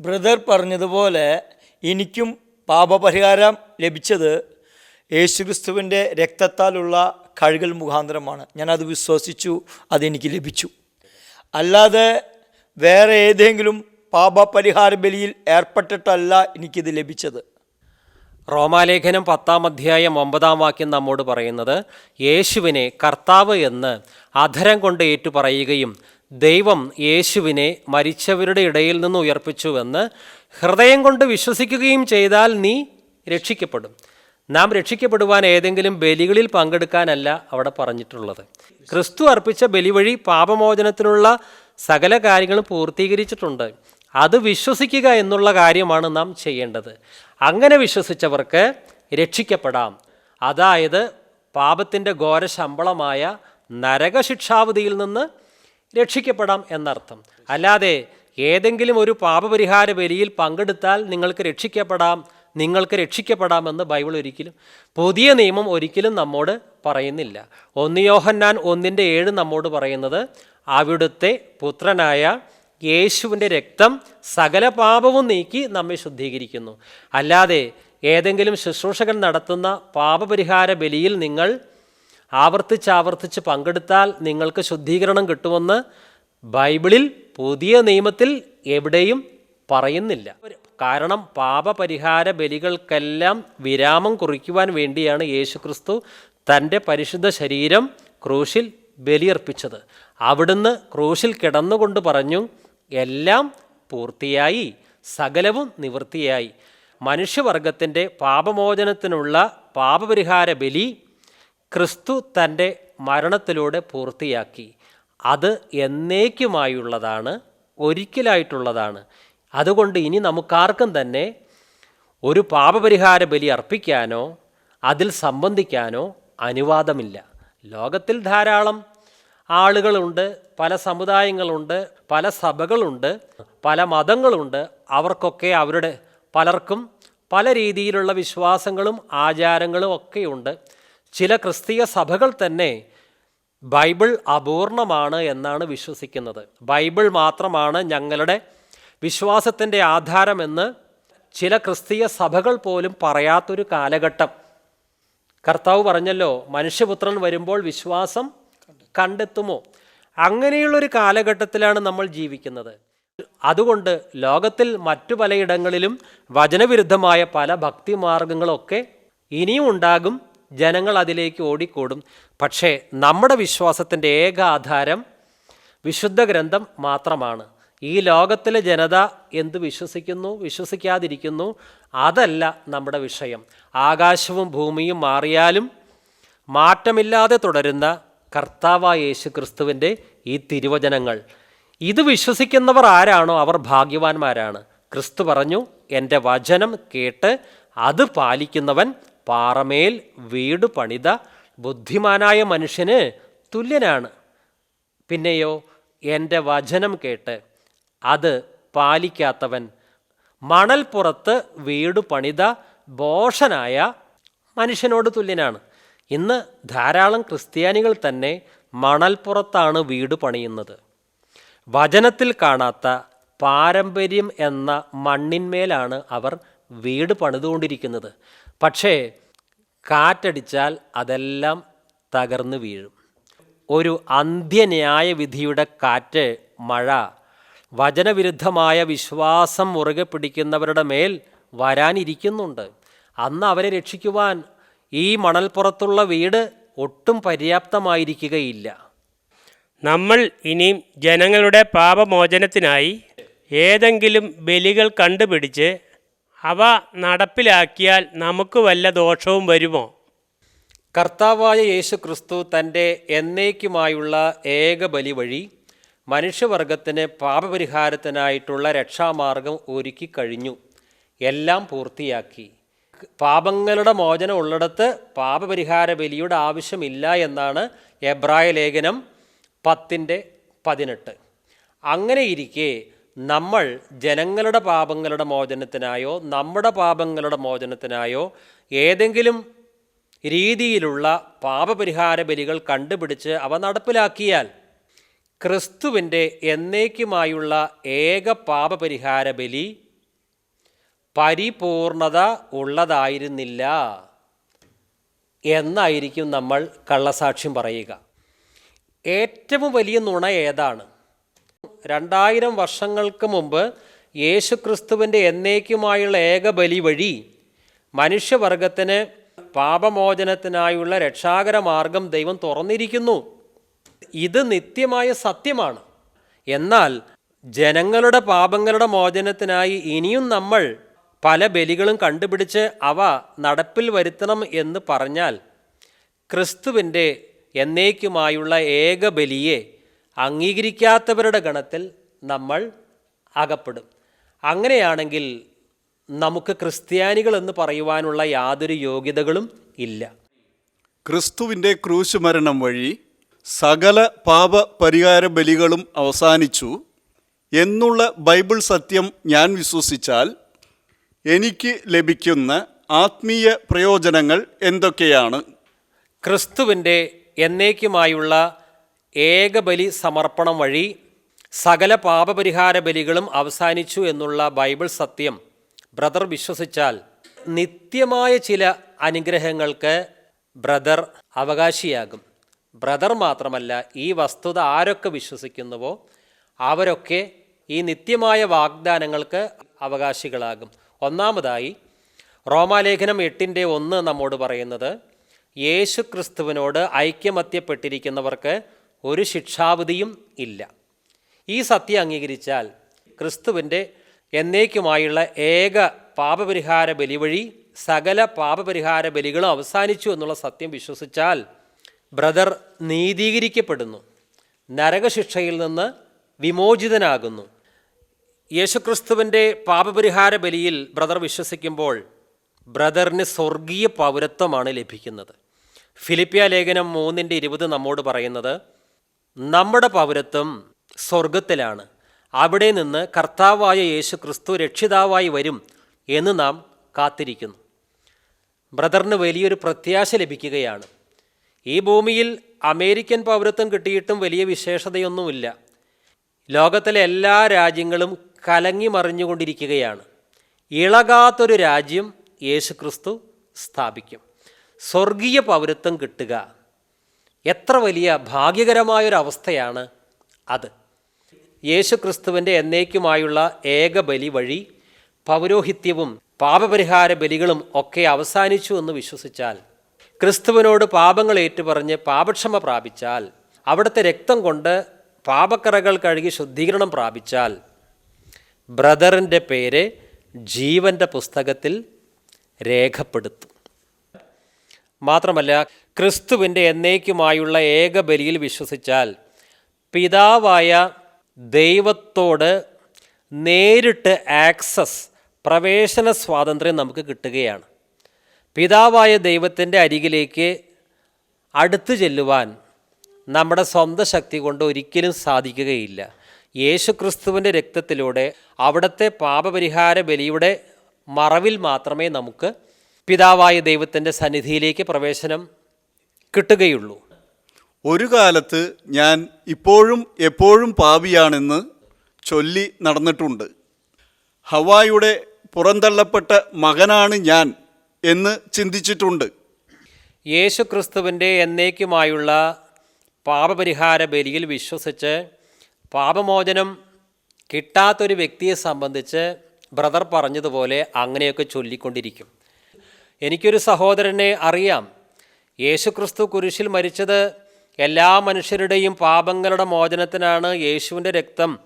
Brother പറഞ്ഞതുപോലെ എനിക്കും പാപപരിഹാരം ലഭിച്ചത് യേശുക്രിസ്തുവിന്റെ രക്തത്താലുള്ള കഴുകൽ മുഖാന്തരമാണ്. ഞാനത് വിശ്വസിച്ചു അതെനിക്ക് ലഭിച്ചു. അല്ലാതെ വേറെ ഏതെങ്കിലും പാപപരിഹാര ബലിയിൽ ഏർപ്പെട്ടിട്ടല്ല എനിക്കിത് ലഭിച്ചത്. റോമാലേഖനം പത്താം അധ്യായം ഒമ്പതാം വാക്യം നമ്മോട് പറയുന്നത് യേശുവിനെ കർത്താവ് എന്ന് അധരം കൊണ്ട് ഏറ്റുപറയുകയും ദൈവം യേശുവിനെ മരിച്ചവരുടെ ഇടയിൽ നിന്ന് ഉയർപ്പിച്ചുവെന്ന് ഹൃദയം കൊണ്ട് വിശ്വസിക്കുകയും ചെയ്താൽ നീ രക്ഷിക്കപ്പെടും. നാം രക്ഷിക്കപ്പെടുവാൻ ഏതെങ്കിലും ബലികളിൽ പങ്കെടുക്കാനല്ല അവിടെ പറഞ്ഞിട്ടുള്ളത്. ക്രിസ്തു അർപ്പിച്ച ബലി വഴി പാപമോചനത്തിനുള്ള സകല കാര്യങ്ങളും പൂർത്തീകരിച്ചിട്ടുണ്ട്. അത് വിശ്വസിക്കുക എന്നുള്ള കാര്യമാണ് നാം ചെയ്യേണ്ടത്. അങ്ങനെ വിശ്വസിച്ചവർക്ക് രക്ഷിക്കപ്പെടാം. അതായത് പാപത്തിന്റെ ഘോര ശമ്പളമായ നരകശിക്ഷാവധിയിൽ നിന്ന് രക്ഷിക്കപ്പെടാം എന്നർത്ഥം. അല്ലാതെ ഏതെങ്കിലും ഒരു പാപപരിഹാര ബലിയിൽ പങ്കെടുത്താൽ നിങ്ങൾക്ക് രക്ഷിക്കപ്പെടാം നിങ്ങൾക്ക് രക്ഷിക്കപ്പെടാമെന്ന് ബൈബിൾ ഒരിക്കലും പുതിയ നിയമം ഒരിക്കലും നമ്മോട് പറയുന്നില്ല. ഒന്നിയോഹന്നാൻ ഒന്നിന്റെ ഏഴ് നമ്മോട് പറയുന്നത് അവിടുത്തെ പുത്രനായ യേശുവിന്റെ രക്തം സകല പാപവും നീക്കി നമ്മെ ശുദ്ധീകരിക്കുന്നു. അല്ലാതെ ഏതെങ്കിലും ശുശ്രൂഷകൻ നടത്തുന്ന പാപപരിഹാര ബലിയിൽ നിങ്ങൾ ആവർത്തിച്ചാവർത്തിച്ച് പങ്കെടുത്താൽ നിങ്ങൾക്ക് ശുദ്ധീകരണം കിട്ടുമെന്ന് ബൈബിളിൽ പുതിയ നിയമത്തിൽ എവിടെയും പറയുന്നില്ല. കാരണം പാപപരിഹാര ബലികൾക്കെല്ലാം വിരാമം കുറിക്കുവാൻ വേണ്ടിയാണ് യേശുക്രിസ്തു തന്റെ പരിശുദ്ധ ശരീരം ക്രൂശിൽ ബലിയർപ്പിച്ചത്. അവിടുന്ന് ക്രൂശിൽ കിടന്നുകൊണ്ട് പറഞ്ഞു എല്ലാം പൂർത്തിയായി സകലവും നിവൃത്തിയായി. മനുഷ്യവർഗത്തിന്റെ പാപമോചനത്തിനുള്ള പാപപരിഹാര ബലി ക്രിസ്തു തന്റെ മരണത്തിലൂടെ പൂർത്തിയാക്കി. അത് എന്നേക്കുമായുള്ളതാണ് ഒരിക്കലായിട്ടുള്ളതാണ്. അതുകൊണ്ട് ഇനി നമുക്കാർക്കും തന്നെ ഒരു പാപപരിഹാര ബലി അർപ്പിക്കാനോ അതിൽ സംബന്ധിക്കാനോ അനുവാദമില്ല. ലോകത്തിൽ ധാരാളം ആളുകളുണ്ട് പല സമുദായങ്ങളുണ്ട് പല സഭകളുണ്ട് പല മതങ്ങളുണ്ട്. അവർക്കൊക്കെ അവരുടെ പലർക്കും പല രീതിയിലുള്ള വിശ്വാസങ്ങളും ആചാരങ്ങളും ഒക്കെയുണ്ട്. ചില ക്രിസ്തീയ സഭകൾ തന്നെ ബൈബിൾ അപൂർണമാണ് എന്നാണ് വിശ്വസിക്കുന്നത്. ബൈബിൾ മാത്രമാണ് ഞങ്ങളുടെ വിശ്വാസത്തിന്റെ ആധാരമെന്ന് ചില ക്രിസ്തീയ സഭകൾ പോലും പറയാത്തൊരു കാലഘട്ടം. കർത്താവ് പറഞ്ഞല്ലോ മനുഷ്യപുത്രൻ വരുമ്പോൾ വിശ്വാസം കണ്ടെത്തുമോ? അങ്ങനെയുള്ളൊരു കാലഘട്ടത്തിലാണ് നമ്മൾ ജീവിക്കുന്നത്. അതുകൊണ്ട് ലോകത്തിൽ മറ്റു പലയിടങ്ങളിലും വചനവിരുദ്ധമായ പല ഭക്തി മാർഗങ്ങളൊക്കെ ഇനിയും ഉണ്ടാകും. ജനങ്ങൾ അതിലേക്ക് ഓടിക്കൂടും. പക്ഷേ നമ്മുടെ വിശ്വാസത്തിന്റെ ഏക ആധാരം വിശുദ്ധ ഗ്രന്ഥം മാത്രമാണ്. ഈ ലോകത്തിലെ ജനത എന്ത് വിശ്വസിക്കുന്നു വിശ്വസിക്കാതിരിക്കുന്നു അതല്ല നമ്മുടെ വിഷയം. ആകാശവും ഭൂമിയും മാറിയാലും മാറ്റമില്ലാതെ തുടരുന്ന കർത്താവായ യേശു ക്രിസ്തുവിന്റെ ഈ തിരുവചനങ്ങൾ. ഇത് വിശ്വസിക്കുന്നവർ ആരാണോ അവർ ഭാഗ്യവാന്മാരാണ്. ക്രിസ്തു പറഞ്ഞു എന്റെ വചനം കേട്ട് അത് പാലിക്കുന്നവൻ പാറമേൽ വീട് പണിത ബുദ്ധിമാനായ മനുഷ്യന് തുല്യനാണ്. പിന്നെയോ എന്റെ വചനം കേട്ട് അത് പാലിക്കാത്തവൻ മണൽപ്പുറത്ത് വീട് പണിത ബോഷനായ മനുഷ്യനോട് തുല്യനാണ്. ഇന്ന് ധാരാളം ക്രിസ്ത്യാനികൾ തന്നെ മണൽപ്പുറത്താണ് വീട് പണിയുന്നത്. വചനത്തിൽ കാണാത്ത പാരമ്പര്യം എന്ന മണ്ണിന്മേലാണ് അവർ വീട് പണിതുകൊണ്ടിരിക്കുന്നത്. പക്ഷേ കാറ്റടിച്ചാൽ അതെല്ലാം തകർന്നു വീഴും. ഒരു അന്ത്യന്യായ വിധിയുടെ കാറ്റ് മഴ വചനവിരുദ്ധമായ വിശ്വാസം മുറുകെ പിടിക്കുന്നവരുടെ മേൽ വരാനിരിക്കുന്നുണ്ട്. അന്ന് അവരെ രക്ഷിക്കുവാൻ ഈ മണൽപ്പുറത്തുള്ള വീട് ഒട്ടും പര്യാപ്തമായിരിക്കുകയില്ല. നമ്മൾ ഇനിയും ജനങ്ങളുടെ പാപമോചനത്തിനായി ഏതെങ്കിലും ബലികൾ കണ്ടുപിടിച്ച് അവ നടപ്പിലാക്കിയാൽ നമുക്ക് വല്ല ദോഷവും വരുമോ? കർത്താവായ യേശു ക്രിസ്തു തന്റെ എന്നേക്കുമായുള്ള ഏക ബലി വഴി മനുഷ്യവർഗത്തിന് പാപപരിഹാരത്തിനായിട്ടുള്ള രക്ഷാമാർഗം ഒരുക്കി കഴിഞ്ഞു. എല്ലാം പൂർത്തിയാക്കി. പാപങ്ങളുടെ മോചനം ഉള്ളിടത്ത് പാപപരിഹാര ബലിയുടെ ആവശ്യമില്ല എന്നാണ് എബ്രായ ലേഖനം പത്തിന്റെ പതിനെട്ട്. അങ്ങനെ ഇരിക്കെ നമ്മൾ ജനങ്ങളുടെ പാപങ്ങളുടെ മോചനത്തിനായോ നമ്മുടെ പാപങ്ങളുടെ മോചനത്തിനായോ ഏതെങ്കിലും രീതിയിലുള്ള പാപപരിഹാര ബലികൾ കണ്ടുപിടിച്ച് അവ നടപ്പിലാക്കിയാൽ ക്രിസ്തുവിന്റെ എന്നേക്കുമായുള്ള ഏക പാപപരിഹാര ബലി പരിപൂർണത ഉള്ളതായിരുന്നില്ല എന്നായിരിക്കും നമ്മൾ കള്ളസാക്ഷ്യം പറയുക. ഏറ്റവും വലിയ നുണ ഏതാണ്? രണ്ടായിരം വർഷങ്ങൾക്ക് മുമ്പ് യേശുക്രിസ്തുവിന്റെ എന്നേക്കുമായുള്ള ഏക ബലി വഴി മനുഷ്യവർഗത്തിന് പാപമോചനത്തിനായുള്ള രക്ഷാകര മാർഗം ദൈവം തുറന്നിരിക്കുന്നു. ഇത് നിത്യമായ സത്യമാണ്. എന്നാൽ ജനങ്ങളുടെ പാപങ്ങളുടെ മോചനത്തിനായി ഇനിയും നമ്മൾ പല ബലികളും കണ്ടുപിടിച്ച് അവ നടപ്പിൽ വരുത്തണം എന്ന് പറഞ്ഞാൽ ക്രിസ്തുവിന്റെ എന്നേക്കുമായുള്ള ഏക ബലിയെ അംഗീകരിക്കാത്തവരുടെ ഗണത്തിൽ നമ്മൾ അകപ്പെടും. അങ്ങനെയാണെങ്കിൽ നമുക്ക് ക്രിസ്ത്യാനികൾ എന്ന് പറയുവാനുള്ള യാതൊരു യോഗ്യതകളും ഇല്ല. ക്രിസ്തുവിന്റെ ക്രൂശ് മരണം വഴി സകല പാപ പരിഹാര ബലികളും അവസാനിച്ചു എന്നുള്ള ബൈബിൾ സത്യം ഞാൻ വിശ്വസിച്ചാൽ എനിക്ക് ലഭിക്കുന്ന ആത്മീയ പ്രയോജനങ്ങൾ എന്തൊക്കെയാണ്? ക്രിസ്തുവിന്റെ എന്നേക്കുമായുള്ള ഏകബലി സമർപ്പണം വഴി സകല പാപപരിഹാര ബലികളും അവസാനിച്ചു എന്നുള്ള ബൈബിൾ സത്യം. ബ്രദർ വിശ്വസിച്ചാൽ നിത്യമായ ചില അനുഗ്രഹങ്ങൾക്ക് ബ്രദർ അവകാശിയാകും. ബ്രദർ മാത്രമല്ല ഈ വസ്തുത ആരൊക്കെ വിശ്വസിക്കുന്നുവോ അവരൊക്കെ ഈ നിത്യമായ വാഗ്ദാനങ്ങൾക്ക് അവകാശികളാകും. ഒന്നാമതായി റോമാലേഖനം എട്ടിന്റെ ഒന്ന് നമ്മോട് പറയുന്നത് യേശു ക്രിസ്തുവിനോട് ഐക്യമത്യപ്പെട്ടിരിക്കുന്നവർക്ക് ഒരു ശിക്ഷാവിധിയും ഇല്ല. ഈ സത്യം അംഗീകരിച്ചാൽ ക്രിസ്തുവിന്റെ എന്നേക്കുമായുള്ള ഏക പാപപരിഹാര ബലി വഴി സകല പാപപരിഹാര ബലികളും അവസാനിച്ചു എന്നുള്ള സത്യം വിശ്വസിച്ചാൽ ബ്രദർ നീതീകരിക്കപ്പെടുന്നു നരകശിക്ഷയിൽ നിന്ന് വിമോചിതനാകുന്നു. യേശുക്രിസ്തുവിന്റെ പാപപരിഹാര ബലിയിൽ ബ്രദർ വിശ്വസിക്കുമ്പോൾ ബ്രദറിന് സ്വർഗീയ പൗരത്വമാണ് ലഭിക്കുന്നത്. ഫിലിപ്പിയ ലേഖനം മൂന്നിന്റെ ഇരുപത് നമ്മോട് പറയുന്നത് നമ്മുടെ പൗരത്വം സ്വർഗത്തിലാണ്. അവിടെ നിന്ന് കർത്താവായ യേശു ക്രിസ്തു രക്ഷിതാവായി വരും എന്ന് നാം കാത്തിരിക്കുന്നു. ബ്രദറിന് വലിയൊരു പ്രത്യാശ ലഭിക്കുകയാണ്. ഈ ഭൂമിയിൽ അമേരിക്കൻ പൗരത്വം കിട്ടിയിട്ടും വലിയ വിശേഷതയൊന്നുമില്ല. ലോകത്തിലെ എല്ലാ രാജ്യങ്ങളും കലങ്ങി മറിഞ്ഞുകൊണ്ടിരിക്കുകയാണ് ഇളകാത്തൊരു രാജ്യം യേശുക്രിസ്തു സ്ഥാപിക്കും. സ്വർഗീയ പൗരത്വം കിട്ടുക. എത്ര വലിയ ഭാഗ്യകരമായൊരവസ്ഥയാണ് അത്. യേശുക്രിസ്തുവിന്റെ എന്നേക്കുമായുള്ള ഏക ബലി വഴി പൗരോഹിത്യവും പാപപരിഹാര ബലികളും ഒക്കെ അവസാനിച്ചു എന്ന് വിശ്വസിച്ചാൽ ക്രിസ്തുവിനോട് പാപങ്ങൾ ഏറ്റുപറഞ്ഞ് പാപക്ഷമ പ്രാപിച്ചാൽ അവിടുത്തെ രക്തം കൊണ്ട് പാപക്കറകൾ കഴുകി ശുദ്ധീകരണം പ്രാപിച്ചാൽ ബ്രദറിന്റെ പേര് ജീവന്റെ പുസ്തകത്തിൽ രേഖപ്പെടുത്തും. മാത്രമല്ല ക്രിസ്തുവിന്റെ എന്നേക്കുമായുള്ള ഏക ബലിയിൽ വിശ്വസിച്ചാൽ പിതാവായ ദൈവത്തോട് നേരിട്ട് ആക്സസ് പ്രവേശന സ്വാതന്ത്ര്യം നമുക്ക് കിട്ടുകയാണ്. പിതാവായ ദൈവത്തിന്റെ അരികിലേക്ക് അടുത്തു ചെല്ലുവാൻ നമ്മുടെ സ്വന്തം ശക്തി കൊണ്ട് ഒരിക്കലും സാധിക്കുകയില്ല. യേശുക്രിസ്തുവിന്റെ രക്തത്തിലൂടെ അവിടുത്തെ പാപപരിഹാര ബലിയുടെ മറവിൽ മാത്രമേ നമുക്ക് പിതാവായ ദൈവത്തിന്റെ സന്നിധിയിലേക്ക് പ്രവേശനം കിട്ടുകയുള്ളൂ. ഒരു കാലത്ത് ഞാൻ ഇപ്പോഴും എപ്പോഴും പാപിയാണെന്ന് ചൊല്ലി നടന്നിട്ടുണ്ട്. ഹവായുടെ പുറന്തള്ളപ്പെട്ട മകനാണ് ഞാൻ എന്ന് ചിന്തിച്ചിട്ടുണ്ട്. യേശുക്രിസ്തുവിന്റെ എന്നേക്കുമായുള്ള പാപപരിഹാര ബലിയിൽ വിശ്വസിച്ച് പാപമോചനം കിട്ടാത്തൊരു വ്യക്തിയെ സംബന്ധിച്ച് ബ്രദർ പറഞ്ഞതുപോലെ അങ്ങനെയൊക്കെ ചൊല്ലിക്കൊണ്ടിരിക്കും. എനിക്കൊരു സഹോദരനെ അറിയാം. യേശുക്രിസ്തു കുരിശിൽ മരിച്ചത് എല്ലാ മനുഷ്യരുടെയും പാപങ്ങളുടെ മോചനത്തിനാണ്. യേശുവിന്റെ രക്തം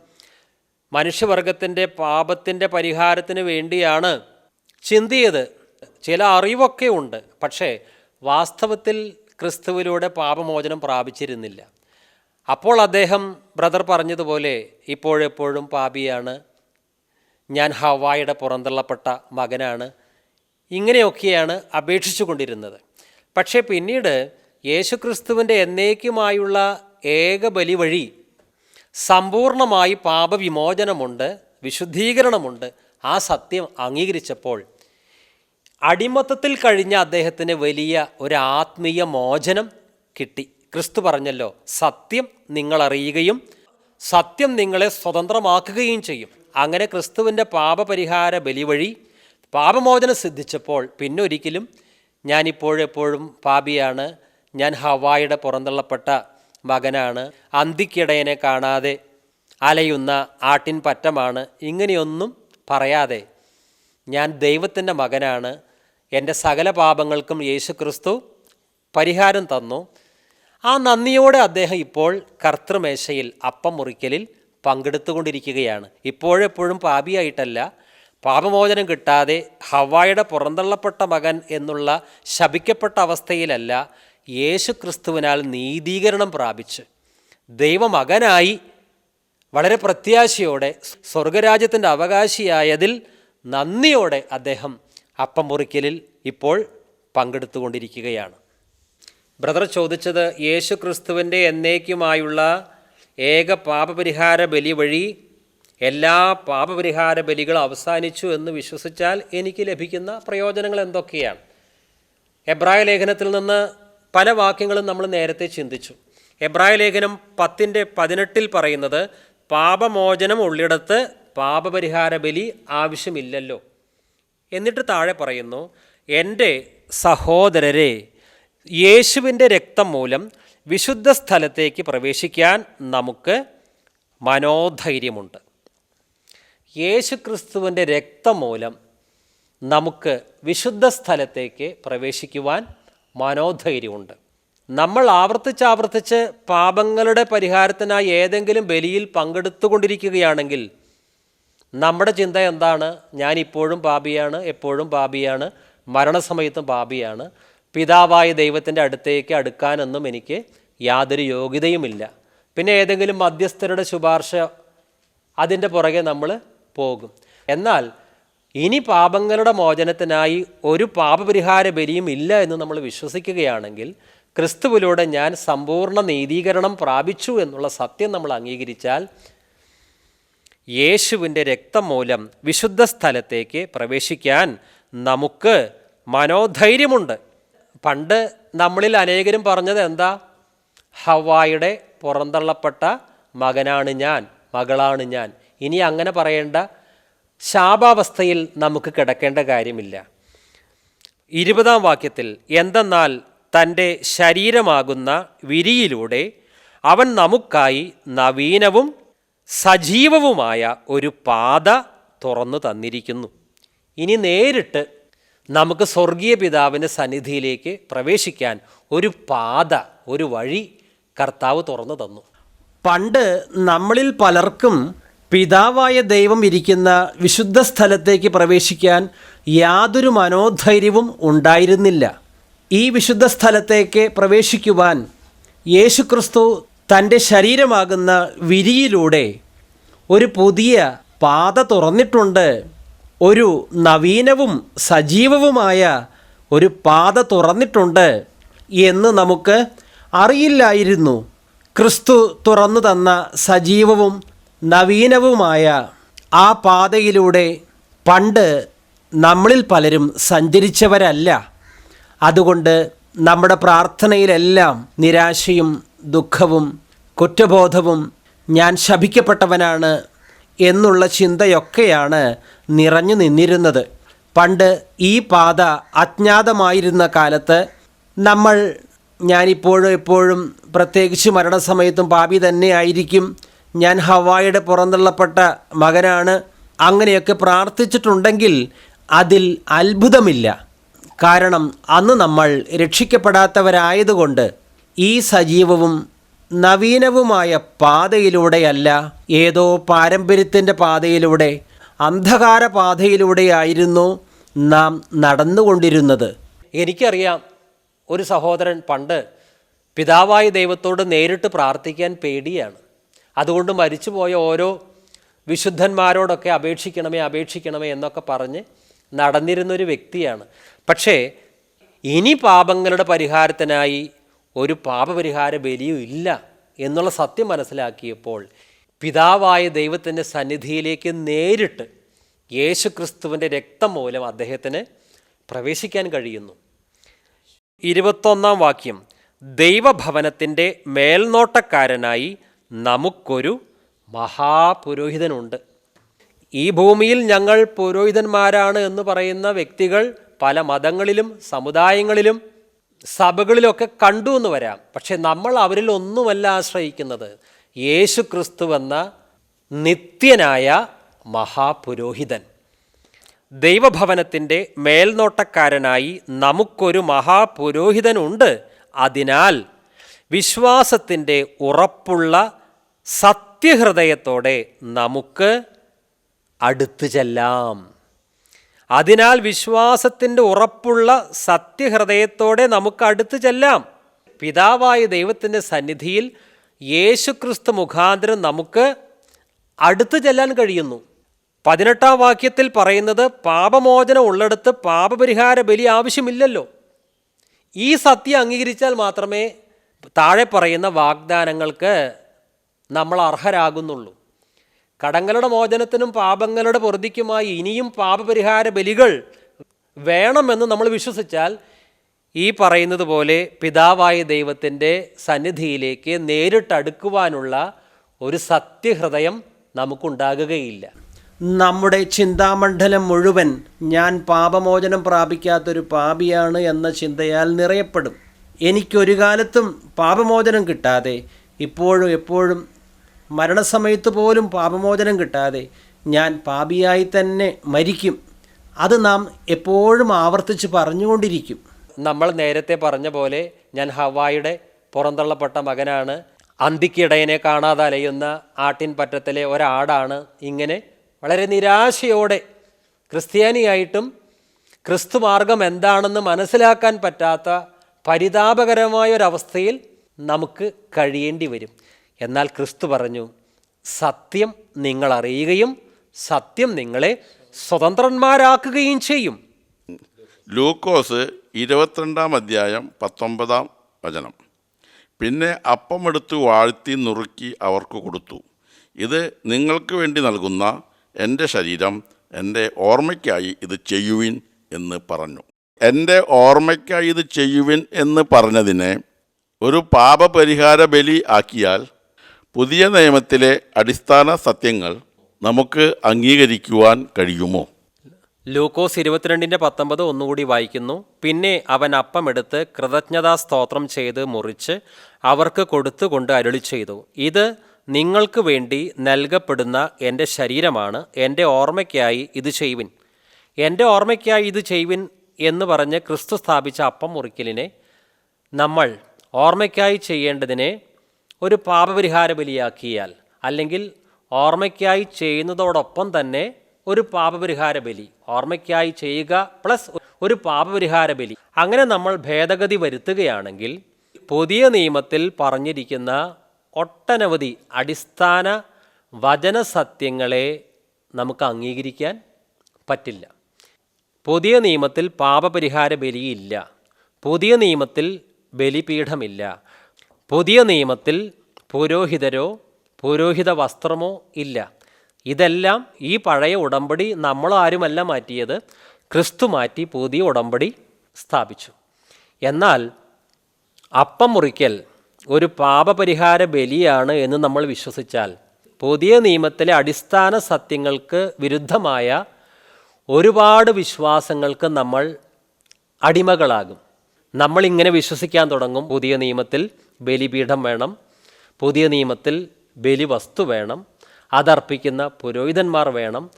മനുഷ്യവർഗത്തിന്റെ പാപത്തിന്റെ പരിഹാരത്തിന് വേണ്ടിയാണ് ചിന്തിയത്. ചില അറിവൊക്കെ ഉണ്ട്. പക്ഷേ വാസ്തവത്തിൽ ക്രിസ്തുവിലൂടെ പാപമോചനം പ്രാപിച്ചിരുന്നില്ല. അപ്പോൾ അദ്ദേഹം ബ്രദർ പറഞ്ഞതുപോലെ ഇപ്പോഴെപ്പോഴും പാപിയാണ്. ഞാൻ ഹവായുടെ പുറന്തള്ളപ്പെട്ട മകനാണ്. ഇങ്ങനെയൊക്കെയാണ് അപേക്ഷിച്ചു കൊണ്ടിരുന്നത് പക്ഷേ പിന്നീട് യേശുക്രിസ്തുവിന്റെ എന്നേക്കുമായുള്ള ഏക ബലി വഴി സമ്പൂർണമായി പാപവിമോചനമുണ്ട് വിശുദ്ധീകരണമുണ്ട്. ആ സത്യം അംഗീകരിച്ചപ്പോൾ അടിമത്തത്തിൽ കഴിഞ്ഞ അദ്ദേഹത്തിന് വലിയ ഒരു ആത്മീയ മോചനം കിട്ടി. ക്രിസ്തു പറഞ്ഞല്ലോ സത്യം നിങ്ങളറിയുകയും സത്യം നിങ്ങളെ സ്വതന്ത്രമാക്കുകയും ചെയ്യും. അങ്ങനെ ക്രിസ്തുവിന്റെ പാപപരിഹാര ബലി വഴി പാപമോചനം സിദ്ധിച്ചപ്പോൾ പിന്നൊരിക്കലും ഞാനിപ്പോഴെപ്പോഴും പാപിയാണ് ഞാൻ ഹവായുടെ പുറന്തള്ളപ്പെട്ട മകനാണ് അന്തിക്കിടയനെ കാണാതെ അലയുന്ന ആട്ടിൻ പറ്റമാണ് ഇങ്ങനെയൊന്നും പറയാതെ ഞാൻ ദൈവത്തിന്റെ മകനാണ് എന്റെ സകല പാപങ്ങൾക്കും യേശു പരിഹാരം തന്നു. ആ നന്ദിയോടെ അദ്ദേഹം ഇപ്പോൾ കർത്തൃമേശയിൽ അപ്പം മുറിക്കലിൽ പങ്കെടുത്തുകൊണ്ടിരിക്കുകയാണ്. ഇപ്പോഴെപ്പോഴും പാപിയായിട്ടല്ല പാപമോചനം കിട്ടാതെ ഹവായുടെ പുറന്തള്ളപ്പെട്ട മകൻ എന്നുള്ള ശപിക്കപ്പെട്ട അവസ്ഥയിലല്ല യേശു ക്രിസ്തുവിനാൽ നീതീകരണം പ്രാപിച്ച് ദൈവമകനായി വളരെ പ്രത്യാശയോടെ സ്വർഗരാജ്യത്തിന്റെ അവകാശിയായതിൽ നന്ദിയോടെ അദ്ദേഹം അപ്പം മുറിക്കലിൽ ഇപ്പോൾ പങ്കെടുത്തുകൊണ്ടിരിക്കുകയാണ്. ബ്രദർ ചോദിച്ചത് യേശു ക്രിസ്തുവിന്റെ എന്നേക്കുമായുള്ള ഏക പാപപരിഹാര ബലി വഴി എല്ലാ പാപപരിഹാര ബലികളും അവസാനിച്ചു എന്ന് വിശ്വസിച്ചാൽ എനിക്ക് ലഭിക്കുന്ന പ്രയോജനങ്ങൾ എന്തൊക്കെയാണ്? എബ്രായ ലേഖനത്തിൽ നിന്ന് പല വാക്യങ്ങളും നമ്മൾ നേരത്തെ ചിന്തിച്ചു. എബ്രായ ലേഖനം പത്തിന്റെ പതിനെട്ടിൽ പറയുന്നത് പാപമോചനം ഉള്ളിടത്ത് പാപപരിഹാര ബലി ആവശ്യമില്ലല്ലോ. എന്നിട്ട് താഴെ പറയുന്നു എന്റെ സഹോദരരെ യേശുവിന്റെ രക്തം മൂലം വിശുദ്ധ സ്ഥലത്തേക്ക് പ്രവേശിക്കാൻ നമുക്ക് മനോധൈര്യമുണ്ട്. യേശു ക്രിസ്തുവിന്റെ രക്തം മൂലം നമുക്ക് വിശുദ്ധ സ്ഥലത്തേക്ക് പ്രവേശിക്കുവാൻ മനോധൈര്യമുണ്ട്. നമ്മൾ ആവർത്തിച്ച് ആവർത്തിച്ച് പാപങ്ങളുടെ പരിഹാരത്തിനായി ഏതെങ്കിലും ബലിയിൽ പങ്കെടുത്തുകൊണ്ടിരിക്കുകയാണെങ്കിൽ നമ്മുടെ ചിന്ത എന്താണ്? ഞാനിപ്പോഴും പാപിയാണ് എപ്പോഴും പാപിയാണ് മരണസമയത്തും പാപിയാണ്. പിതാവായ ദൈവത്തിന്റെ അടുത്തേക്ക് അടുക്കാനൊന്നും എനിക്ക് യാതൊരു യോഗ്യതയുമില്ല. പിന്നെ ഏതെങ്കിലും മധ്യസ്ഥരുടെ ശുപാർശ അതിന്റെ പുറകെ നമ്മൾ പോകും. എന്നാൽ ഇനി പാപങ്ങളുടെ മോചനത്തിനായി ഒരു പാപപരിഹാര ബലിയും ഇല്ല എന്ന് നമ്മൾ വിശ്വസിക്കുകയാണെങ്കിൽ ക്രിസ്തുവിലൂടെ ഞാൻ സമ്പൂർണ നീതീകരണം പ്രാപിച്ചു എന്നുള്ള സത്യം നമ്മൾ അംഗീകരിച്ചാൽ യേശുവിന്റെ രക്തം മൂലം വിശുദ്ധ സ്ഥലത്തേക്ക് പ്രവേശിക്കാൻ നമുക്ക് മനോധൈര്യമുണ്ട്. പണ്ട് നമ്മളിൽ അനേകരും പറഞ്ഞത് എന്താ? ഹവായുടെ പുറന്തള്ളപ്പെട്ട മകനാണ് ഞാൻ മകളാണ് ഞാൻ. ഇനി അങ്ങനെ പറയേണ്ട ശാപാവസ്ഥയിൽ നമുക്ക് കിടക്കേണ്ട കാര്യമില്ല. ഇരുപതാം വാക്യത്തിൽ എന്തെന്നാൽ തന്റെ ശരീരമാകുന്ന വിരിയിലൂടെ അവൻ നമുക്കായി നവീനവും സജീവവുമായ ഒരു പാത തുറന്നു തന്നിരിക്കുന്നു. ഇനി നേരിട്ട് നമുക്ക് സ്വർഗീയ പിതാവിന്റെ സന്നിധിയിലേക്ക് പ്രവേശിക്കാൻ ഒരു പാത ഒരു വഴി കർത്താവ് തുറന്നു തന്നു. പണ്ട് നമ്മളിൽ പലർക്കും പിതാവായ ദൈവം ഇരിക്കുന്ന വിശുദ്ധ സ്ഥലത്തേക്ക് പ്രവേശിക്കാൻ യാതൊരു മനോധൈര്യവും ഉണ്ടായിരുന്നില്ല. ഈ വിശുദ്ധ സ്ഥലത്തേക്ക് പ്രവേശിക്കുവാൻ യേശുക്രിസ്തു തന്റെ ശരീരമാകുന്ന വിരിയിലൂടെ ഒരു പുതിയ പാത തുറന്നിട്ടുണ്ട്. ഒരു നവീനവും സജീവവുമായ ഒരു പാത തുറന്നിട്ടുണ്ട് എന്ന് നമുക്ക് അറിയില്ലായിരുന്നു. ക്രിസ്തു തുറന്നു തന്ന സജീവവും നവീനവുമായ ആ പാതയിലൂടെ പണ്ട് നമ്മളിൽ പലരും സഞ്ചരിച്ചവരല്ല. അതുകൊണ്ട് നമ്മുടെ പ്രാർത്ഥനയിലെല്ലാം നിരാശയും ദുഃഖവും കുറ്റബോധവും ഞാൻ ശപിക്കപ്പെട്ടവനാണ് എന്നുള്ള ചിന്തയൊക്കെയാണ് നിറഞ്ഞു നിന്നിരുന്നത്. പണ്ട് ഈ പാത അജ്ഞാതമായിരുന്ന കാലത്ത് നമ്മൾ ഞാനിപ്പോഴും എപ്പോഴും പ്രത്യേകിച്ച് മരണസമയത്തും പാപി തന്നെ ആയിരിക്കും. ഞാൻ ഹവായുടെ പുറന്തള്ളപ്പെട്ട മകനാണ്. അങ്ങനെയൊക്കെ പ്രാർത്ഥിച്ചിട്ടുണ്ടെങ്കിൽ അതിൽ അത്ഭുതമില്ല. കാരണം അന്ന് നമ്മൾ രക്ഷിക്കപ്പെടാത്തവരായതുകൊണ്ട് ഈ സജീവവും നവീനവുമായ പാതയിലൂടെയല്ല ഏതോ പാരമ്പര്യത്തിന്റെ പാതയിലൂടെ അന്ധകാര പാതയിലൂടെയായിരുന്നു നാം നടന്നുകൊണ്ടിരുന്നത്. എനിക്കറിയാം ഒരു സഹോദരൻ പണ്ട് പിതാവായ ദൈവത്തോട് നേരിട്ട് പ്രാർത്ഥിക്കാൻ പേടിയാണ്. അതുകൊണ്ട് മരിച്ചുപോയ ഓരോ വിശുദ്ധന്മാരോടൊക്കെ അപേക്ഷിക്കണമേ അപേക്ഷിക്കണമേ എന്നൊക്കെ പറഞ്ഞ് നടന്നിരുന്നൊരു വ്യക്തിയാണ്. പക്ഷേ ഇനി പാപങ്ങളുടെ പരിഹാരത്തിനായി ഒരു പാപപരിഹാര ബലിയും ഇല്ല എന്നുള്ള സത്യം മനസ്സിലാക്കിയപ്പോൾ പിതാവായ ദൈവത്തിന്റെ സന്നിധിയിലേക്ക് നേരിട്ട് യേശു ക്രിസ്തുവിന്റെ രക്തം മൂലം അദ്ദേഹത്തിന് പ്രവേശിക്കാൻ കഴിയുന്നു. ഇരുപത്തൊന്നാം വാക്യം. ദൈവഭവനത്തിന്റെ മേൽനോട്ടക്കാരനായി നമുക്കൊരു മഹാപുരോഹിതനുണ്ട്. ഈ ഭൂമിയിൽ ഞങ്ങൾ പുരോഹിതന്മാരാണ് എന്ന് പറയുന്ന വ്യക്തികൾ പല മതങ്ങളിലും സമുദായങ്ങളിലും സഭകളിലൊക്കെ കണ്ടു എന്ന് വരാം. പക്ഷേ നമ്മൾ അവരിൽ ഒന്നുമല്ല ആശ്രയിക്കുന്നത്. യേശു ക്രിസ്തു എന്ന നിത്യനായ മഹാപുരോഹിതൻ. ദൈവഭവനത്തിന്റെ മേൽനോട്ടക്കാരനായി നമുക്കൊരു മഹാപുരോഹിതനുണ്ട് അതിനാൽ വിശ്വാസത്തിന്റെ ഉറപ്പുള്ള സത്യഹൃദയത്തോടെ നമുക്ക് അടുത്തു ചെല്ലാം. അതിനാൽ വിശ്വാസത്തിന്റെ ഉറപ്പുള്ള സത്യഹൃദയത്തോടെ നമുക്ക് അടുത്തു ചെല്ലാം. പിതാവായ ദൈവത്തിന്റെ സന്നിധിയിൽ യേശുക്രിസ്തു മുഖാന്തരം നമുക്ക് അടുത്തു ചെല്ലാൻ കഴിയുന്നു. പതിനെട്ടാം വാക്യത്തിൽ പറയുന്നത് പാപമോചനം ഉള്ളിടത്ത് പാപപരിഹാര ബലി ആവശ്യമില്ലല്ലോ. ഈ സത്യം അംഗീകരിച്ചാൽ മാത്രമേ താഴെ പറയുന്ന വാഗ്ദാനങ്ങൾക്ക് നമ്മൾ അർഹരാകുന്നുള്ളൂ. കടങ്ങളുടെ മോചനത്തിനും പാപങ്ങളുടെ പൊറുതിക്കുമായി ഇനിയും പാപപരിഹാര ബലികൾ വേണമെന്ന് നമ്മൾ വിശ്വസിച്ചാൽ ഈ പറയുന്നത് പോലെ പിതാവായ ദൈവത്തിന്റെ സന്നിധിയിലേക്ക് നേരിട്ടടുക്കുവാനുള്ള ഒരു സത്യഹൃദയം നമുക്കുണ്ടാകുകയില്ല. നമ്മുടെ ചിന്താമണ്ഡലം മുഴുവൻ ഞാൻ പാപമോചനം പ്രാപിക്കാത്തൊരു പാപിയാണ് എന്ന ചിന്തയാൽ നിറയപ്പെടും. എനിക്കൊരു കാലത്തും പാപമോചനം കിട്ടാതെ ഇപ്പോഴും എപ്പോഴും മരണസമയത്ത് പോലും പാപമോചനം കിട്ടാതെ ഞാൻ പാപിയായി തന്നെ മരിക്കും. അത് നാം എപ്പോഴും ആവർത്തിച്ച് പറഞ്ഞുകൊണ്ടിരിക്കും. നമ്മൾ നേരത്തെ പറഞ്ഞ പോലെ ഞാൻ ഹവായുടെ പുറന്തള്ളപ്പെട്ട മകനാണ്. അന്തിക്കിടയനെ കാണാതെ അലയുന്ന ആട്ടിൻ പറ്റത്തിലെ ഒരാടാണ്. ഇങ്ങനെ വളരെ നിരാശയോടെ ക്രിസ്ത്യാനിയായിട്ടും ക്രിസ്തുമാർഗം എന്താണെന്ന് മനസ്സിലാക്കാൻ പറ്റാത്ത പരിതാപകരമായ ഒരവസ്ഥയിൽ നമുക്ക് കഴിയേണ്ടി വരും. എന്നാൽ ക്രിസ്തു പറഞ്ഞു സത്യം നിങ്ങളറിയുകയും സത്യം നിങ്ങളെ സ്വതന്ത്രന്മാരാക്കുകയും ചെയ്യും. ലൂക്കോസ് ഇരുപത്തിരണ്ടാം അധ്യായം പത്തൊമ്പതാം വചനം. പിന്നെ അപ്പമെടുത്ത് വാഴ്ത്തി നുറുക്കി അവർക്ക് കൊടുത്തു. ഇത് നിങ്ങൾക്ക് വേണ്ടി നൽകുന്ന എന്റെ ശരീരം എന്റെ ഓർമ്മയ്ക്കായി ഇത് ചെയ്യുവിൻ എന്ന് പറഞ്ഞു. എന്റെ ഓർമ്മയ്ക്കായി ഇത് ചെയ്യുവിൻ എന്ന് പറഞ്ഞതിനെ ഒരു പാപപരിഹാര ബലി ആക്കിയാൽ പുതിയ നിയമത്തിലെ അടിസ്ഥാന സത്യങ്ങൾ നമുക്ക് അംഗീകരിക്കുവാൻ കഴിയുമോ? ലൂക്കോസ് ഇരുപത്തിരണ്ടിന്റെ പത്തൊമ്പത് ഒന്നുകൂടി വായിക്കുന്നു. പിന്നെ അവൻ അപ്പമെടുത്ത് കൃതജ്ഞതാ സ്തോത്രം ചെയ്ത് മുറിച്ച് അവർക്ക് കൊടുത്തുകൊണ്ട് അരുളി ചെയ്തു. ഇത് നിങ്ങൾക്ക് വേണ്ടി നൽകപ്പെടുന്ന എന്റെ ശരീരമാണ്. എന്റെ ഓർമ്മയ്ക്കായി ഇത് ചെയ്യുവിൻ. എന്റെ ഓർമ്മയ്ക്കായി ഇത് ചെയ്യുവിൻ എന്ന് പറഞ്ഞ് ക്രിസ്തു സ്ഥാപിച്ച അപ്പം മുറിക്കലിനെ നമ്മൾ ഓർമ്മയ്ക്കായി ചെയ്യേണ്ടതിനെ ഒരു പാപപരിഹാര ബലിയാക്കിയാൽ അല്ലെങ്കിൽ ഓർമ്മയ്ക്കായി ചെയ്യുന്നതോടൊപ്പം തന്നെ ഒരു പാപപരിഹാര ബലി ഓർമ്മയ്ക്കായി ചെയ്യുക പ്ലസ് ഒരു പാപപരിഹാര ബലി അങ്ങനെ നമ്മൾ ഭേദഗതി വരുത്തുകയാണെങ്കിൽ പുതിയ നിയമത്തിൽ പറഞ്ഞിരിക്കുന്ന ഒട്ടനവധി അടിസ്ഥാന വചന സത്യങ്ങളെ നമുക്ക് അംഗീകരിക്കാൻ പറ്റില്ല. പുതിയ നിയമത്തിൽ പാപപരിഹാര ബലിയില്ല പുതിയ നിയമത്തിൽ ബലിപീഠമില്ല. പുതിയ നിയമത്തിൽ പുരോഹിതരോ പുരോഹിത വസ്ത്രമോ ഇല്ല. ഇതെല്ലാം ഈ പഴയ ഉടമ്പടി നമ്മളാരുമല്ല മാറ്റിയത് ക്രിസ്തു മാറ്റി പുതിയ ഉടമ്പടി സ്ഥാപിച്ചു. എന്നാൽ അപ്പം മുറിക്കൽ ഒരു പാപപരിഹാര ബലിയാണ് എന്ന് നമ്മൾ വിശ്വസിച്ചാൽ പുതിയ നിയമത്തിലെ അടിസ്ഥാന സത്യങ്ങൾക്ക് വിരുദ്ധമായ ഒരുപാട് വിശ്വാസങ്ങൾക്ക് നമ്മൾ അടിമകളാകും. നമ്മളിങ്ങനെ വിശ്വസിക്കാൻ തുടങ്ങും പുതിയ നിയമത്തിൽ. ബലിപീഠം വേണം. പുതിയ നിയമത്തിൽ ബലിവസ്തു വേണം. അതർപ്പിക്കുന്ന പുരോഹിതന്മാർ വേണം.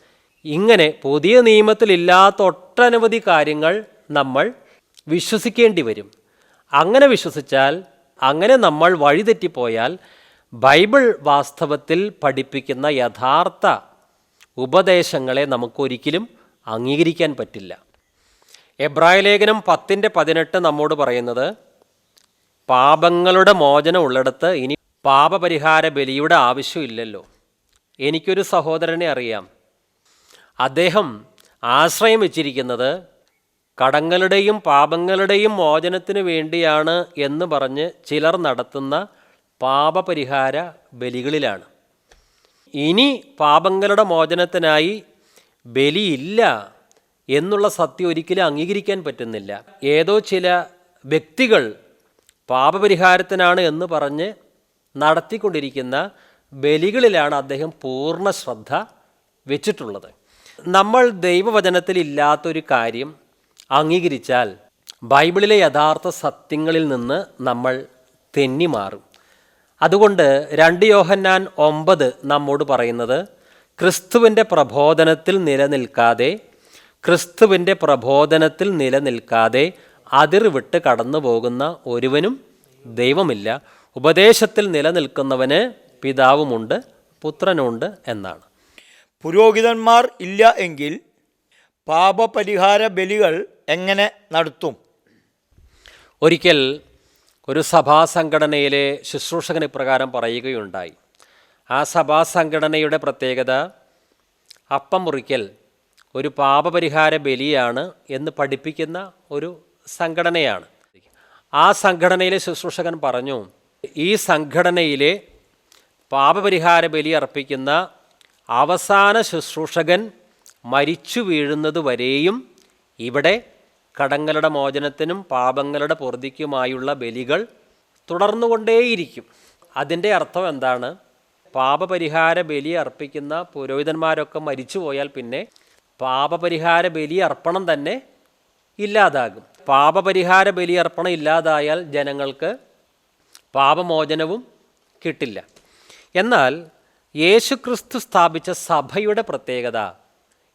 ഇങ്ങനെ പുതിയ നിയമത്തിലില്ലാത്ത ഒട്ടനവധി കാര്യങ്ങൾ നമ്മൾ വിശ്വസിക്കേണ്ടി വരും. അങ്ങനെ വിശ്വസിച്ചാൽ അങ്ങനെ നമ്മൾ വഴിതെറ്റിപ്പോയാൽ ബൈബിൾ വാസ്തവത്തിൽ പഠിപ്പിക്കുന്ന യഥാർത്ഥ ഉപദേശങ്ങളെ നമുക്കൊരിക്കലും അംഗീകരിക്കാൻ പറ്റില്ല. എബ്രായ ലേഖനം പത്തിന്റെ പതിനെട്ട് നമ്മോട് പറയുന്നത് പാപങ്ങളുടെ മോചനം ഉള്ളിടത്ത് ഇനി പാപപരിഹാര ബലിയുടെ ആവശ്യമില്ലല്ലോ. എനിക്കൊരു സഹോദരനെ അറിയാം. അദ്ദേഹം ആശ്രയം വെച്ചിരിക്കുന്നത് കടങ്ങളുടെയും പാപങ്ങളുടെയും മോചനത്തിന് വേണ്ടിയാണ് എന്ന് പറഞ്ഞ് ചിലർ നടത്തുന്ന പാപപരിഹാര ബലികളിലാണ്. ഇനി പാപങ്ങളുടെ മോചനത്തിനായി ബലിയില്ല എന്നുള്ള സത്യം ഒരിക്കലും അംഗീകരിക്കാൻ പറ്റുന്നില്ല. ഏതോ ചില വ്യക്തികൾ പാപപരിഹാരത്തിനാണ് എന്ന് പറഞ്ഞ് നടത്തിക്കൊണ്ടിരിക്കുന്ന ബലികളിലാണ് അദ്ദേഹം പൂർണ ശ്രദ്ധ വെച്ചിട്ടുള്ളത്. നമ്മൾ ദൈവവചനത്തിൽ ഇല്ലാത്തൊരു കാര്യം അംഗീകരിച്ചാൽ ബൈബിളിലെ യഥാർത്ഥ സത്യങ്ങളിൽ നിന്ന് നമ്മൾ തെന്നിമാറും. അതുകൊണ്ട് രണ്ട് യോഹന്നാൻ ഒമ്പത് നമ്മോട് പറയുന്നത് ക്രിസ്തുവിന്റെ പ്രബോധനത്തിൽ നിലനിൽക്കാതെ ക്രിസ്തുവിന്റെ പ്രബോധനത്തിൽ നിലനിൽക്കാതെ അതിർവിട്ട് കടന്നു പോകുന്ന ഒരുവനും ദൈവമില്ല. ഉപദേശത്തിൽ നിലനിൽക്കുന്നവന് പിതാവുമുണ്ട് പുത്രനുണ്ട് എന്നാണ്. പുരോഹിതന്മാർ ഇല്ല എങ്കിൽ പാപപരിഹാര ബലികൾ എങ്ങനെ നടത്തും? ഒരിക്കൽ ഒരു സഭാ സംഘടനയിലെ ശുശ്രൂഷകൻ ഇപ്രകാരം പറയുകയുണ്ടായി. ആ സഭാ സംഘടനയുടെ പ്രത്യേകത അപ്പം മുറിക്കൽ ഒരു പാപപരിഹാര ബലിയാണ് എന്ന് പഠിപ്പിക്കുന്ന ഒരു സംഘടനയാണ്. ആ സംഘടനയിലെ ശുശ്രൂഷകൻ പറഞ്ഞു ഈ സംഘടനയിലെ പാപപരിഹാര ബലി അർപ്പിക്കുന്ന അവസാന ശുശ്രൂഷകൻ മരിച്ചു വീഴുന്നത് വരെയും ഇവിടെ കടങ്ങളുടെ മോചനത്തിനും പാപങ്ങളുടെ പൊറുതിക്കുമായുള്ള ബലികൾ തുടർന്നുകൊണ്ടേയിരിക്കും. അതിന്റെ അർത്ഥം എന്താണ്? പാപപരിഹാര ബലി അർപ്പിക്കുന്ന പുരോഹിതന്മാരൊക്കെ മരിച്ചു പോയാൽ പിന്നെ പാപപരിഹാര ബലി അർപ്പണം തന്നെ ഇല്ലാതാകും. പാപപരിഹാര ബലിയർപ്പണം ഇല്ലാതായാൽ ജനങ്ങൾക്ക് പാപമോചനവും കിട്ടില്ല. എന്നാൽ യേശുക്രിസ്തു സ്ഥാപിച്ച സഭയുടെ പ്രത്യേകത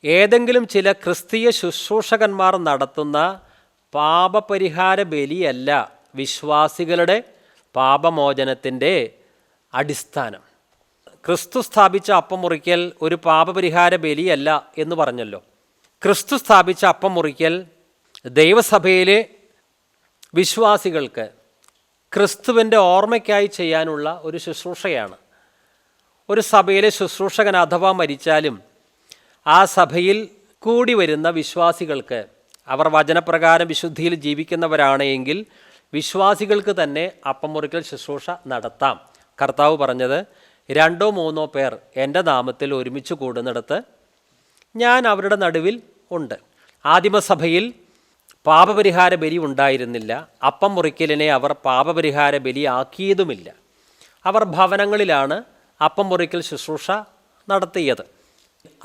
ഏതെങ്കിലും ചില ക്രിസ്തീയ ശുശ്രൂഷകന്മാർ നടത്തുന്ന പാപപരിഹാര ബലിയല്ല വിശ്വാസികളുടെ പാപമോചനത്തിന്റെ അടിസ്ഥാനം. ക്രിസ്തു സ്ഥാപിച്ച അപ്പം മുറിക്കൽ ഒരു പാപപരിഹാര ബലിയല്ല എന്ന് പറഞ്ഞല്ലോ. ക്രിസ്തു സ്ഥാപിച്ച അപ്പം മുറിക്കൽ ദൈവസഭയിലെ വിശ്വാസികൾക്ക് ക്രിസ്തുവിന്റെ ഓർമ്മയ്ക്കായി ചെയ്യാനുള്ള ഒരു ശുശ്രൂഷയാണ്. ഒരു സഭയിലെ ശുശ്രൂഷകൻ അഥവാ മരിച്ചാലും ആ സഭയിൽ കൂടി വരുന്ന വിശ്വാസികൾക്ക് അവർ വചനപ്രകാരം വിശുദ്ധിയിൽ ജീവിക്കുന്നവരാണെങ്കിൽ വിശ്വാസികൾക്ക് തന്നെ അപ്പമുറിക്കൽ ശുശ്രൂഷ നടത്താം. കർത്താവ് പറഞ്ഞത് രണ്ടോ മൂന്നോ പേർ എന്റെ നാമത്തിൽ ഒരുമിച്ച് കൂടുന്നിടത്ത് ഞാൻ അവരുടെ നടുവിൽ ഉണ്ട്. ആദിമസഭയിൽ പാപപരിഹാര ബലി ഉണ്ടായിരുന്നില്ല. അപ്പം മുറിക്കലിനെ അവർ പാപപരിഹാര ബലി ആക്കിയതുമില്ല അവർ ഭവനങ്ങളിലാണ് അപ്പം മുറിക്കൽ ശുശ്രൂഷ നടത്തിയത്.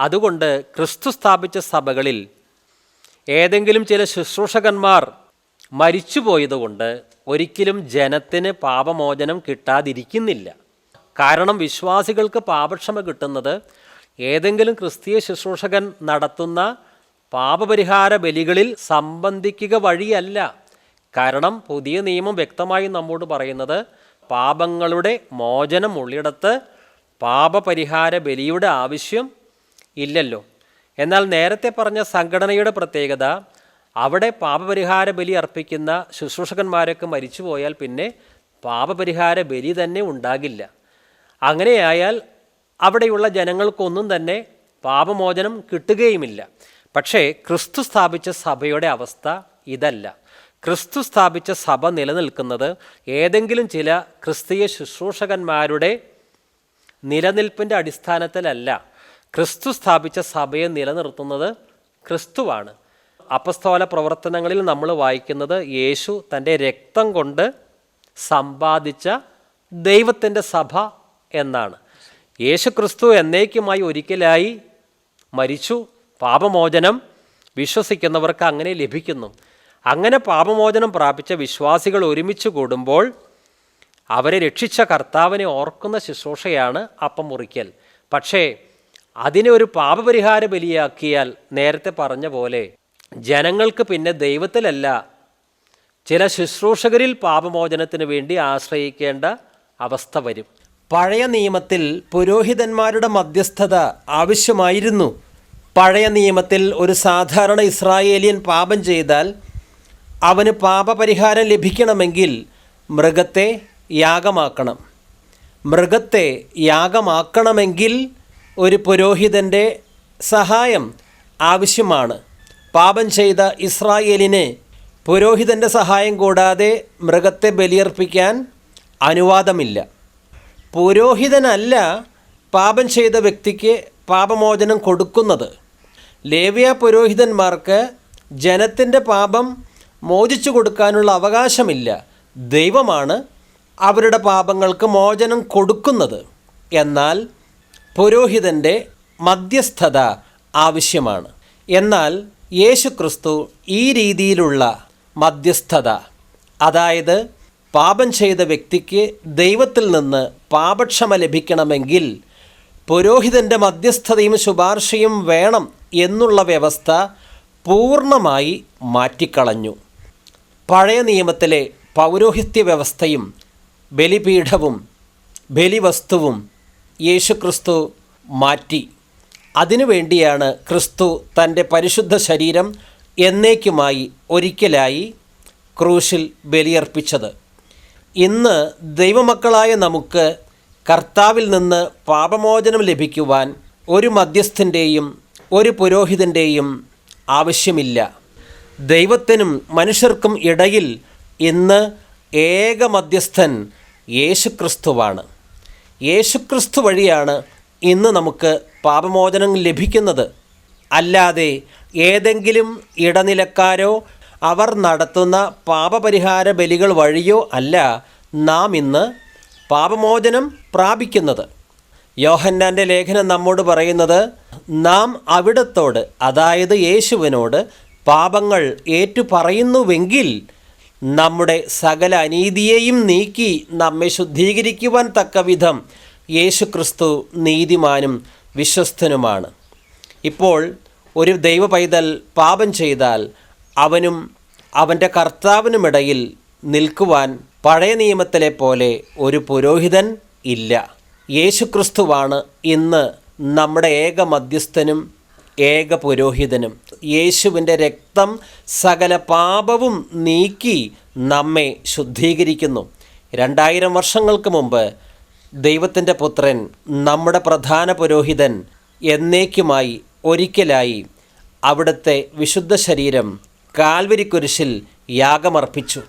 അതുകൊണ്ട് ക്രിസ്തു സ്ഥാപിച്ച സഭകളിൽ ഏതെങ്കിലും ചില ശുശ്രൂഷകന്മാർ മരിച്ചുപോയതുകൊണ്ട് ഒരിക്കലും ജനത്തിന് പാപമോചനം കിട്ടാതിരിക്കുന്നില്ല. കാരണം വിശ്വാസികൾക്ക് പാപക്ഷമ കിട്ടുന്നത് ഏതെങ്കിലും ക്രിസ്തീയ ശുശ്രൂഷകൻ നടത്തുന്ന പാപപരിഹാര ബലികളിൽ സംബന്ധിക്കുക വഴിയല്ല. കാരണം പുതിയ നിയമം വ്യക്തമായി നമ്മോട് പറയുന്നത് പാപങ്ങളുടെ മോചനം ഉള്ളിടത്ത് പാപപരിഹാര ബലിയുടെ ആവശ്യം ഇല്ലല്ലോ. എന്നാൽ നേരത്തെ പറഞ്ഞ സംഘടനയുടെ പ്രത്യേകത അവിടെ പാപപരിഹാര ബലി അർപ്പിക്കുന്ന ശുശ്രൂഷകന്മാരൊക്കെ മരിച്ചുപോയാൽ പിന്നെ പാപപരിഹാര ബലി തന്നെ ഉണ്ടാകില്ല. അങ്ങനെയായാൽ അവിടെയുള്ള ജനങ്ങൾക്കൊന്നും തന്നെ പാപമോചനം കിട്ടുകയുമില്ല. പക്ഷേ ക്രിസ്തു സ്ഥാപിച്ച സഭയുടെ അവസ്ഥ ഇതല്ല. ക്രിസ്തു സ്ഥാപിച്ച സഭ നിലനിൽക്കുന്നത് ഏതെങ്കിലും ചില ക്രിസ്തീയ ശുശ്രൂഷകന്മാരുടെ നിലനിൽപ്പിന്റെ അടിസ്ഥാനത്തിലല്ല. ക്രിസ്തു സ്ഥാപിച്ച സഭയെ നിലനിർത്തുന്നത് ക്രിസ്തുവാണ്. അപസ്തോല പ്രവർത്തനങ്ങളിൽ നമ്മൾ വായിക്കുന്നത് യേശു തന്റെ രക്തം കൊണ്ട് സമ്പാദിച്ച ദൈവത്തിന്റെ സഭ എന്നാണ്. യേശു ക്രിസ്തു എന്നേക്കുമായി ഒരിക്കലായി മരിച്ചു. പാപമോചനം വിശ്വസിക്കുന്നവർക്ക് അങ്ങനെ ലഭിക്കുന്നു. അങ്ങനെ പാപമോചനം പ്രാപിച്ച വിശ്വാസികൾ ഒരുമിച്ച് കൂടുമ്പോൾ അവരെ രക്ഷിച്ച കർത്താവിനെ ഓർക്കുന്ന ശുശ്രൂഷയാണ് അപ്പം മുറിക്കൽ. പക്ഷേ അതിനെ ഒരു പാപപരിഹാര ബലിയാക്കിയാൽ നേരത്തെ പറഞ്ഞ പോലെ ജനങ്ങൾക്ക് പിന്നെ ദൈവത്തിലല്ല ചില ശുശ്രൂഷകരിൽ പാപമോചനത്തിന് വേണ്ടി ആശ്രയിക്കേണ്ട അവസ്ഥ വരും. പഴയ നിയമത്തിൽ പുരോഹിതന്മാരുടെ മധ്യസ്ഥത ആവശ്യമായിരുന്നു. പഴയ നിയമത്തിൽ ഒരു സാധാരണ ഇസ്രായേലിയൻ പാപം ചെയ്താൽ അവന് പാപപരിഹാരം ലഭിക്കണമെങ്കിൽ മൃഗത്തെ യാഗമാക്കണം. മൃഗത്തെ യാഗമാക്കണമെങ്കിൽ ഒരു പുരോഹിതന്റെ സഹായം ആവശ്യമാണ്. പാപം ചെയ്ത ഇസ്രായേലിനെ പുരോഹിതന്റെ സഹായം കൂടാതെ മൃഗത്തെ ബലിയർപ്പിക്കാൻ അനുവാദമില്ല. പുരോഹിതനല്ല പാപം ചെയ്ത വ്യക്തിക്ക് പാപമോചനം കൊടുക്കുന്നത്. ലേവ്യ പുരോഹിതന്മാർക്ക് ജനത്തിന്റെ പാപം മോചിച്ചു കൊടുക്കാനുള്ള അവകാശമില്ല. ദൈവമാണ് അവരുടെ പാപങ്ങൾക്ക് മോചനം കൊടുക്കുന്നത്. എന്നാൽ പുരോഹിതന്റെ മധ്യസ്ഥത ആവശ്യമാണ്. എന്നാൽ യേശുക്രിസ്തു ഈ രീതിയിലുള്ള മധ്യസ്ഥത അതായത് പാപം ചെയ്ത വ്യക്തിക്ക് ദൈവത്തിൽ നിന്ന് പാപക്ഷമ ലഭിക്കണമെങ്കിൽ പുരോഹിതന്റെ മധ്യസ്ഥതയും ശുപാർശയും വേണം എന്നുള്ള വ്യവസ്ഥ പൂർണമായി മാറ്റിക്കളഞ്ഞു. പഴയ നിയമത്തിലെ പൗരോഹിത്യ വ്യവസ്ഥയും ബലിപീഠവും ബലിവസ്തുവും യേശുക്രിസ്തു മാറ്റി. അതിനുവേണ്ടിയാണ് ക്രിസ്തു തന്റെ പരിശുദ്ധ ശരീരം എന്നേക്കുമായി ഒരിക്കലായി ക്രൂശിൽ ബലിയർപ്പിച്ചത്. ഇന്ന് ദൈവമക്കളായ നമുക്ക് കർത്താവിൽ നിന്ന് പാപമോചനം ലഭിക്കുവാൻ ഒരു മധ്യസ്ഥന്റെയും ഒരു പുരോഹിതന്റെയും ആവശ്യമില്ല. ദൈവത്തിനും മനുഷ്യർക്കും ഇടയിൽ ഇന്ന് ഏക മധ്യസ്ഥൻ യേശുക്രിസ്തുവാണ്. യേശുക്രിസ്തു വഴിയാണ് ഇന്ന് നമുക്ക് പാപമോചനം ലഭിക്കുന്നത്. അല്ലാതെ ഏതെങ്കിലും ഇടനിലക്കാരോ അവർ നടത്തുന്ന പാപപരിഹാര ബലികൾ വഴിയോ അല്ല നാം ഇന്ന് പാപമോചനം പ്രാപിക്കുന്നത്. യോഹന്നാന്റെ ലേഖനം നമ്മോട് പറയുന്നത് നാം അവിടത്തോട് അതായത് യേശുവിനോട് പാപങ്ങൾ ഏറ്റുപറയുന്നുവെങ്കിൽ നമ്മുടെ സകല അനീതിയെയും നീക്കി നമ്മെ ശുദ്ധീകരിക്കുവാൻ തക്ക വിധം യേശുക്രിസ്തു നീതിമാനും വിശ്വസ്തനുമാണ്. ഇപ്പോൾ ഒരു ദൈവ പൈതൽ പാപം ചെയ്താൽ അവനും അവന്റെ കർത്താവിനുമിടയിൽ നിൽക്കുവാൻ പഴയ നിയമത്തിലെ പോലെ ഒരു പുരോഹിതൻ ഇല്ല. യേശുക്രിസ്തുവാണ് ഇന്ന് നമ്മുടെ ഏക മധ്യസ്ഥനും ഏക പുരോഹിതനും. യേശുവിന്റെ രക്തം സകല പാപവും നീക്കി നമ്മെ ശുദ്ധീകരിക്കുന്നു. രണ്ടായിരം വർഷങ്ങൾക്ക് മുമ്പ് ദൈവത്തിന്റെ പുത്രൻ നമ്മുടെ പ്രധാന പുരോഹിതൻ എന്നേക്കുമായി ഒരിക്കലായി അവിടുത്തെ വിശുദ്ധ ശരീരം കാൽവരിക്കുരിശിൽ യാഗമർപ്പിച്ചു.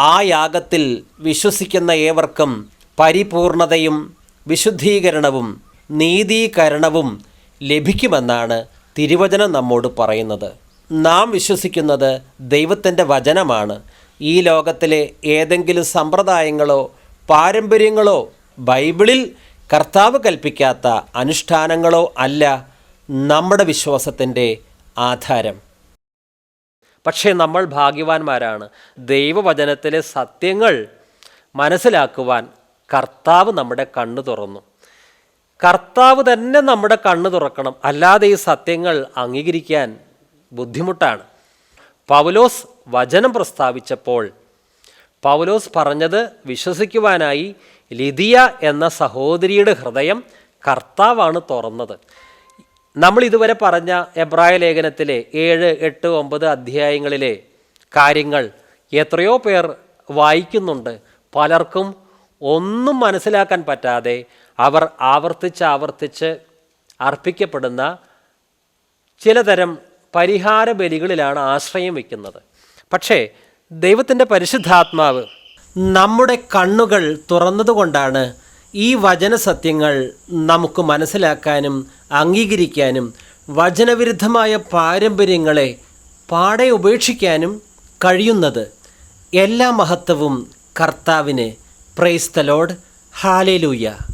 ആ യാഗത്തിൽ വിശ്വസിക്കുന്ന ഏവർക്കും പരിപൂർണതയും വിശുദ്ധീകരണവും നീതീകരണവും ലഭിക്കുമെന്നാണ് തിരുവചനം നമ്മോട് പറയുന്നത്. നാം വിശ്വസിക്കുന്നത് ദൈവത്തിന്റെ വചനമാണ്. ഈ ലോകത്തിലെ ഏതെങ്കിലും സമ്പ്രദായങ്ങളോ പാരമ്പര്യങ്ങളോ ബൈബിളിൽ കർത്താവ് കൽപ്പിക്കാത്ത അനുഷ്ഠാനങ്ങളോ അല്ല നമ്മുടെ വിശ്വാസത്തിന്റെ ആധാരം. പക്ഷേ നമ്മൾ ഭാഗ്യവാന്മാരാണ്. ദൈവവചനത്തിലെ സത്യങ്ങൾ മനസ്സിലാക്കുവാൻ കർത്താവ് നമ്മുടെ കണ്ണു തുറന്നു. കർത്താവ് തന്നെ നമ്മുടെ കണ്ണു തുറക്കണം. അല്ലാതെ ഈ സത്യങ്ങൾ അംഗീകരിക്കാൻ ബുദ്ധിമുട്ടാണ്. പൗലോസ് വചനം പ്രസ്താവിച്ചപ്പോൾ പൗലോസ് പറഞ്ഞത് വിശ്വസിക്കുവാനായി ലിതിയ എന്ന സഹോദരിയുടെ ഹൃദയം കർത്താവാണ് തുറന്നത്. നമ്മൾ ഇതുവരെ പറഞ്ഞ എബ്രായ ലേഖനത്തിലെ ഏഴ് എട്ട് ഒമ്പത് അധ്യായങ്ങളിലെ കാര്യങ്ങൾ എത്രയോ പേർ വായിക്കുന്നുണ്ട്. പലർക്കും ഒന്നും മനസ്സിലാക്കാൻ പറ്റാതെ അവർ ആവർത്തിച്ച് ആവർത്തിച്ച് അർപ്പിക്കപ്പെടുന്ന ചിലതരം പരിഹാര ബലികളിലാണ് ആശ്രയം വയ്ക്കുന്നത്. പക്ഷേ ദൈവത്തിന്റെ പരിശുദ്ധാത്മാവ് നമ്മുടെ കണ്ണുകൾ തുറന്നതുകൊണ്ടാണ് ഈ വചനസത്യങ്ങൾ നമുക്ക് മനസ്സിലാക്കാനും അംഗീകരിക്കാനും വചനവിരുദ്ധമായ പാരമ്പര്യങ്ങളെ പാടെ ഉപേക്ഷിക്കാനും കഴിയുന്നത് എല്ലാ മഹത്വവും കർത്താവിന്. Praise the Lord the